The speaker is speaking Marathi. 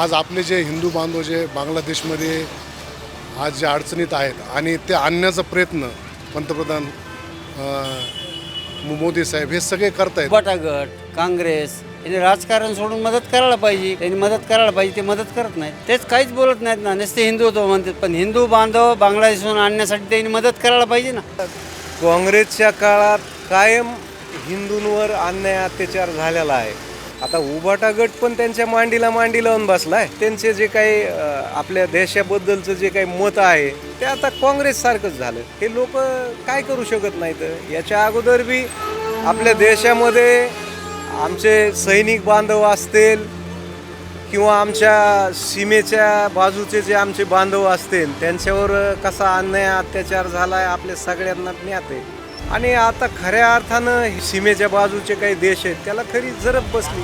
आज आपले जे हिंदू बांधव जे बांगलादेशमध्ये आज जे अडचणीत आहेत आणि ते आणण्याचा प्रयत्न पंतप्रधान मोदी साहेब हे सगळे करतायत. उबाटा गट काँग्रेस यांनी राजकारण सोडून मदत करायला पाहिजे. त्यांनी मदत करायला पाहिजे ते मदत करत नाहीत. तेच काहीच बोलत नाहीत ना. नुसते हिंदुत्व म्हणतात पण हिंदू बांधव बांगलादेशहून आणण्यासाठी त्यांनी मदत करायला पाहिजे ना. काँग्रेसच्या काळात कायम हिंदूंवर अन्याय अत्याचार झालेला आहे. आता उभाटा गट पण त्यांच्या मांडीला मांडी लावून बसलाय. त्यांचे जे काही आपल्या देशाबद्दलचं जे काही मत आहे ते आता काँग्रेस सारखंच झालं. हे लोक काय करू शकत नाहीत? याच्या अगोदर बी आपल्या देशामध्ये आमचे सैनिक बांधव असतील किंवा आमच्या सीमेच्या बाजूचे जे आमचे बांधव असतील त्यांच्यावर कसा अन्याय अत्याचार झाला आहे आपल्या सगळ्यांना ज्ञात आहे. आणि आता खऱ्या अर्थानं सीमेच्या बाजूचे काही देश आहेत त्याला खरी जरब बसली.